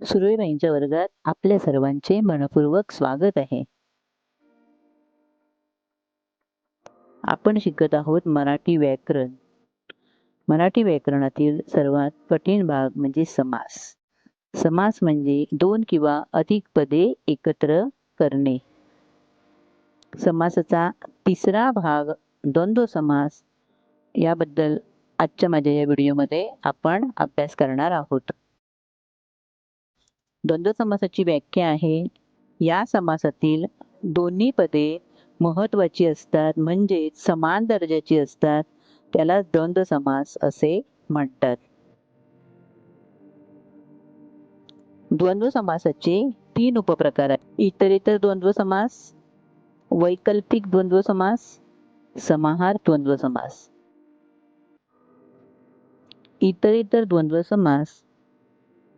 सुरेबाईंच्या वर्गात. आपल्या सर्वांचे मनपूर्वक स्वागत आहे. आपण शिकत आहोत मराठी व्याकरण. मराठी व्याकरणातील सर्वात कठीण भाग म्हणजे समास. समास म्हणजे दोन किंवा अधिक पदे एकत्र करणे. समासाचा तिसरा भाग द्वंद्व समास. याबद्दल आजच्या माझ्या या व्हिडिओमध्ये आपण अभ्यास करणार आहोत. द्वंद्व समासाची व्याख्या आहे. या समासातील दोन्ही पदे महत्वाची असतात म्हणजे समान दर्जाची असतात. त्याला द्वंद्व समास असे म्हणतात. द्वंद्व समासाचे तीन उपप्रकार आहेत. इतरेतर द्वंद्व समास वैकल्पिक द्वंद्व समास समाहार द्वंद्व समास. इतरेतर द्वंद्व समास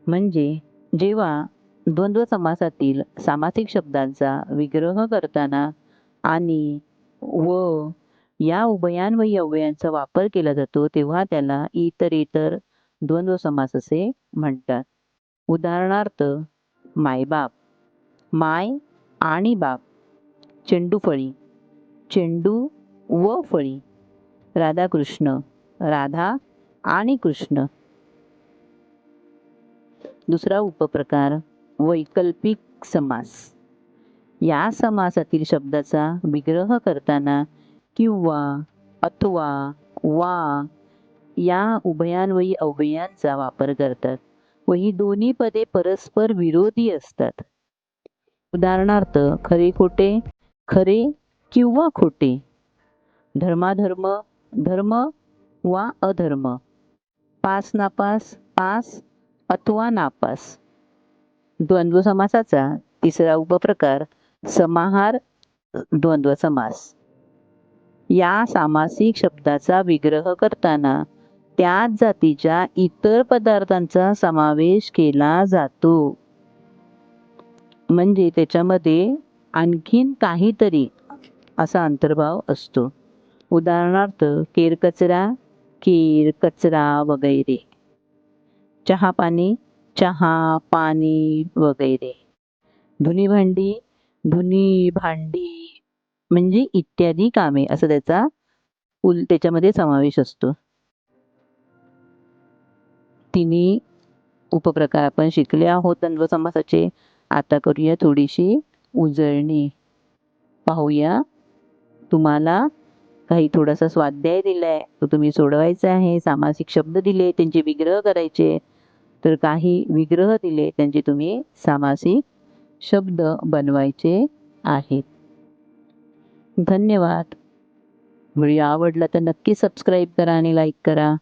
म्हणजे जेव्हा द्वंद्व समासातील सामासिक शब्दांचा विग्रह करताना आणि व या उभयान्वयी अव्ययांचा वापर केला जातो तेव्हा त्याला इतरेतर द्वंद्व समास असे म्हणतात. उदाहरणार्थ मायबाप माय आणि बाप चेंडू फळी चेंडू व फळी राधाकृष्ण राधा आणि कृष्ण. दुसरा उपप्रकार वैकल्पिक समास. या समासातील शब्दाचा विग्रह करताना किंवा अथवा वा या उभयान्वयी अव्ययांचा वापर करतात व ही दोन्ही पदे परस्पर विरोधी असतात. उदाहरणार्थ खरे खोटे खरे किंवा खोटे. धर्माधर्म धर्म वा अधर्म. पास नापास पास अथवा नापास. द्वंद्व समासाचा तिसरा उपप्रकार समाहार द्वंद्व समास या सामासिक शब्दाचा विग्रह करताना त्याच जातीच्या इतर पदार्थांचा समावेश केला जातो. म्हणजे त्याच्यामध्ये आणखीन काहीतरी असा अंतर्भाव असतो. उदाहरणार्थ केरकचरा केर कचरा वगैरे. चहा पाणी चहा पाणी वगैरे. धुनी भांडी धुनी भांडी म्हणजे इत्यादी कामे असं त्याचा उल त्याच्यामध्ये समावेश असतो. तिन्ही उपप्रकार आपण शिकले आहोत द्वंद्व समासाचे आता करूया थोडीशी उजळणी. पाहूया. तुम्हाला काही थोडासा स्वाध्याय दिलाय. तो तुम्ही सोडवायचा आहे. सामासिक शब्द दिले त्यांचे विग्रह करायचे. तर काही विग्रह दिले त्यांचे तुम्ही सामासिक शब्द बनवायचे आहेत. धन्यवाद. व्हिडिओ आवडला तर नक्की सबस्क्राईब करा आणि लाईक करा.